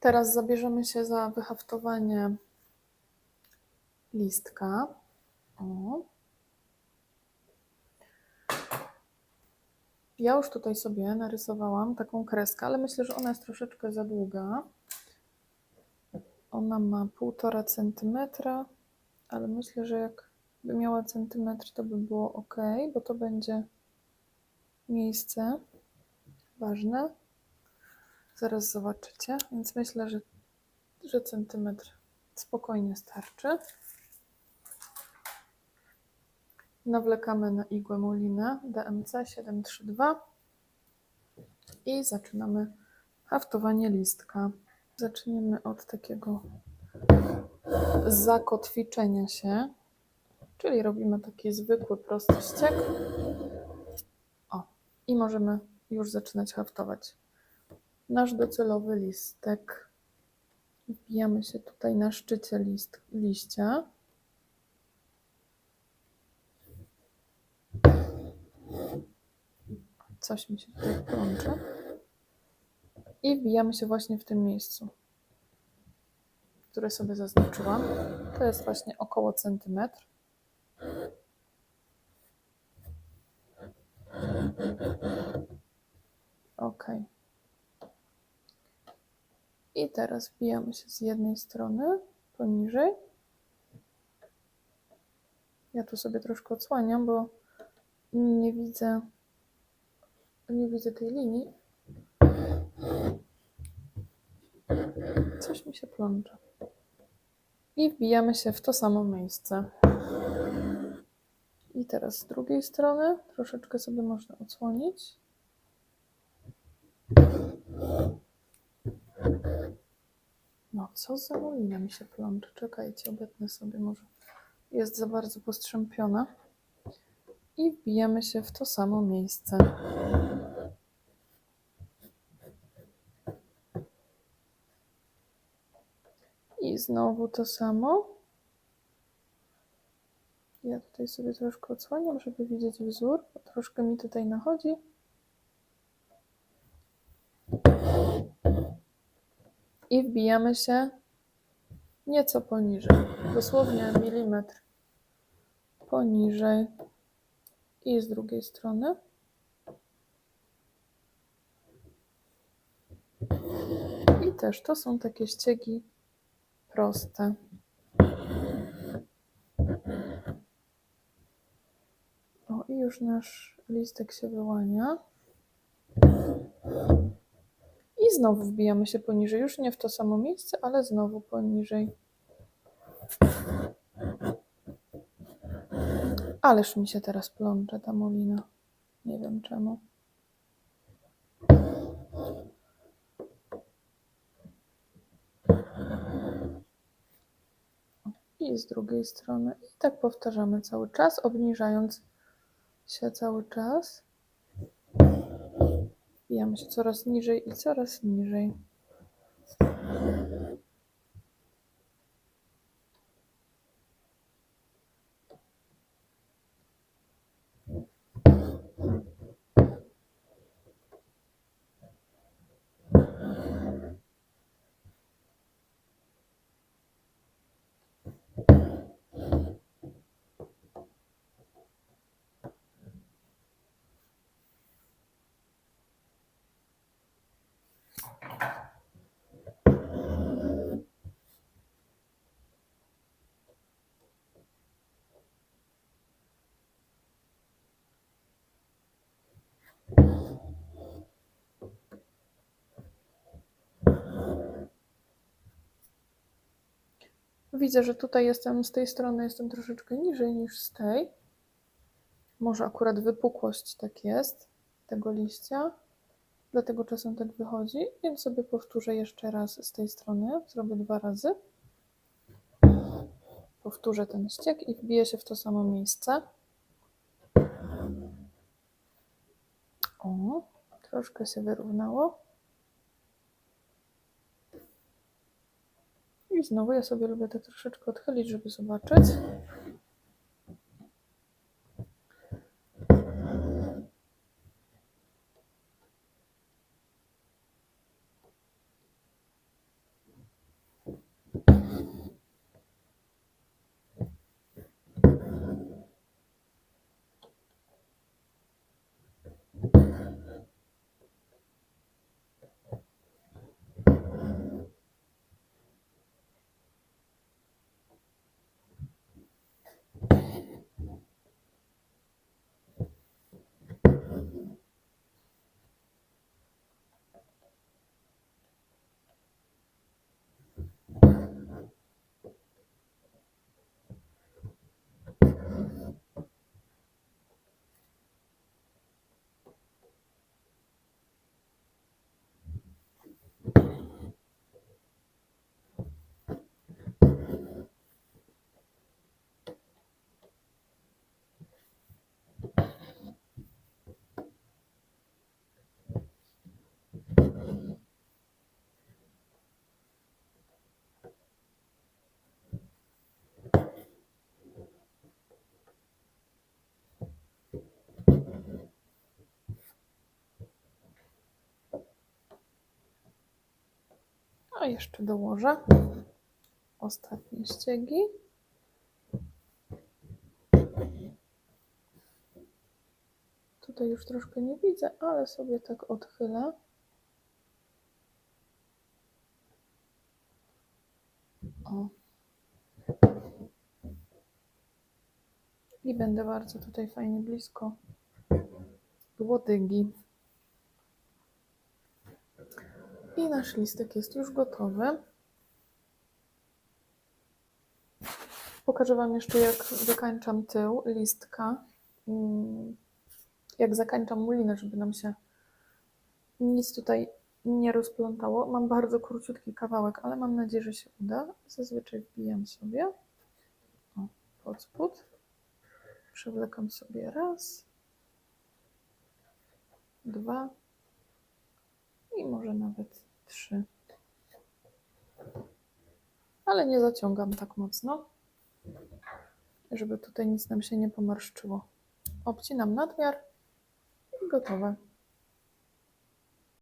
Teraz zabierzemy się za wyhaftowanie listka. O. Ja już tutaj sobie narysowałam taką kreskę, ale myślę, że ona jest troszeczkę za długa. Ona ma 1,5 centymetra, ale myślę, że jakby miała centymetr, to by było ok, bo to będzie miejsce ważne. Zaraz zobaczycie, więc myślę, że, że centymetr spokojnie starczy. Nawlekamy na igłę mulinę DMC 732 i zaczynamy haftowanie listka. Zaczniemy od takiego zakotwiczenia się, czyli robimy taki zwykły, prosty ściek. O, i możemy już zaczynać haftować. Nasz docelowy listek. Wbijamy się tutaj na szczycie list, liścia. Coś mi się tutaj plącze. I wbijamy się właśnie w tym miejscu, które sobie zaznaczyłam. To jest właśnie około centymetr. Ok. I teraz wbijamy się z jednej strony poniżej. Ja tu sobie troszkę odsłaniam, bo nie widzę nie widzę tej linii. Coś mi się plącze. I wbijamy się w to samo miejsce. I teraz z drugiej strony troszeczkę sobie można odsłonić. No, co za molina mi się plącze. Czekajcie, obetnę sobie może. Jest za bardzo postrzępiona. I wbijamy się w to samo miejsce. I znowu to samo. Ja tutaj sobie troszkę odsłaniam, żeby widzieć wzór, troszkę mi tutaj nachodzi. I wbijamy się nieco poniżej, dosłownie milimetr poniżej i z drugiej strony. I też to są takie ściegi proste. O, i już nasz listek się wyłania. I znowu wbijamy się poniżej, już nie w to samo miejsce, ale znowu poniżej. Ależ mi się teraz plącze ta molina. Nie wiem czemu. I z drugiej strony. I tak powtarzamy cały czas, obniżając się cały czas. Wbijamy się coraz niżej i coraz niżej. Widzę, że tutaj jestem, z tej strony jestem troszeczkę niżej niż z tej. Może akurat wypukłość tak jest tego liścia, dlatego czasem tak wychodzi, więc sobie powtórzę jeszcze raz z tej strony, zrobię dwa razy. Powtórzę ten ściek i wbiję się w to samo miejsce. O, troszkę się wyrównało. Znowu ja sobie lubię tak troszeczkę odchylić, żeby zobaczyć. A jeszcze dołożę ostatnie ściegi. Tutaj już troszkę nie widzę, ale sobie tak odchylę. O. I będę bardzo tutaj fajnie blisko łodygi. I nasz listek jest już gotowy. Pokażę Wam jeszcze, jak wykańczam tył listka. Mm, Jak zakańczam mulinę, żeby nam się nic tutaj nie rozplątało. Mam bardzo króciutki kawałek, ale mam nadzieję, że się uda. Zazwyczaj wbijam sobie o, pod spód. Przewlekam sobie raz, dwa i może nawet trzy. Ale nie zaciągam tak mocno, żeby tutaj nic nam się nie pomarszczyło. Obcinam nadmiar i gotowe.